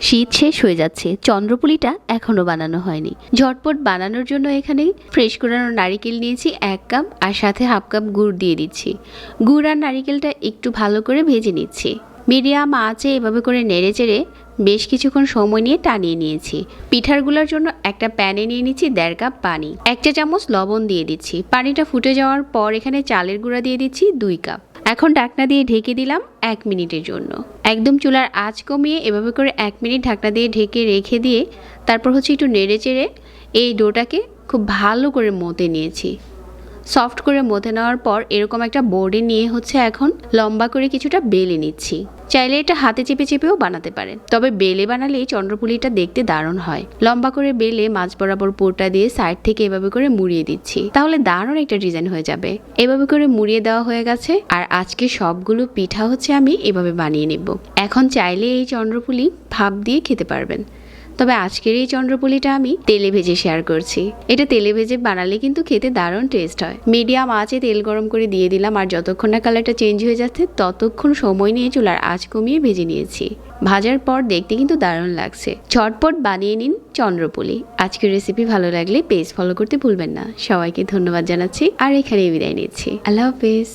শীত শেষ হয়ে যাচ্ছে, চন্দ্রপুলিটা এখনও বানানো হয়নি। ঝটপট বানানোর জন্য এখানে ফ্রেশ করানো নারিকেল নিয়েছি এক কাপ আর সাথে হাফ কাপ গুড় দিয়ে দিচ্ছি। গুড় আর নারিকেলটা একটু ভালো করে ভেজে নিচ্ছি। মিডিয়াম আঁচে এভাবে করে নেড়ে চেড়ে বেশ কিছুক্ষণ সময় নিয়ে টানিয়ে নিয়েছি। পিঠারগুলোর জন্য একটা প্যানে নিয়ে নিচ্ছি দেড় কাপ পানি। একটা চামচ লবণ দিয়ে দিচ্ছি। পানিটা ফুটে যাওয়ার পর এখানে চালের গুঁড়া দিয়ে দিচ্ছি দুই কাপ। এখন ঢাকনা দিয়ে ঢেকে দিলাম এক মিনিটের জন্য। একদম চুলার আঁচ কমিয়ে এভাবে করে এক মিনিট ঢাকনা দিয়ে ঢেকে রেখে দিয়ে তারপর হচ্ছে একটু নেড়ে চেড়ে এই ডোটাকে খুব ভালো করে মতে নিয়েছি। সফট করে মথে নেওয়ার পর এরকম একটা বোর্ডে নিয়ে হচ্ছে এখন লম্বা করে কিছুটা বেলে নিচ্ছি। চাইলে এটা হাতে চেপে চেপেও বানাতে পারেন। তবে বেলে বানালে চন্দ্রপুলিটা দেখতে দারুণ হয়। লম্বা করে বেলে মাছ বরাবর পোরটা দিয়ে সাইড থেকে এভাবে করে মুড়িয়ে দিচ্ছি। তাহলে দারুণ একটা ডিজাইন হয়ে যাবে। এভাবে করে মুড়িয়ে দেওয়া হয়ে গেছে। আর আজকে সবগুলো পিঠা হচ্ছে আমি এভাবে বানিয়ে নেব। এখন চাইলে এই চন্দ্রপুলি ভাপ দিয়ে খেতে পারবেন। তবে আজকের এই চন্দ্রপুলিটা আমি তেলে ভেজে শেয়ার করছি। এটা তেলে ভেজে বানালে কিন্তু খেতে দারুণ টেস্ট হয়। মিডিয়াম আঁচে তেল গরম করে দিয়ে দিলাম আর যতক্ষণ না কালারটা চেঞ্জ হয়ে যাচ্ছে, ততক্ষণ সময় নিয়ে চুলার আঁচ কমিয়ে ভেজে নিয়েছি। ভাজার পর দেখতে কিন্তু দারুণ লাগছে। ঝটপট বানিয়ে নিন চন্দ্রপুলি। আজকের রেসিপি ভালো লাগলে পেজ ফলো করতে ভুলবেন না। সবাইকে ধন্যবাদ জানাচ্ছি আর এখানেই বিদায় নিচ্ছি। আল্লাহ হাফেজ।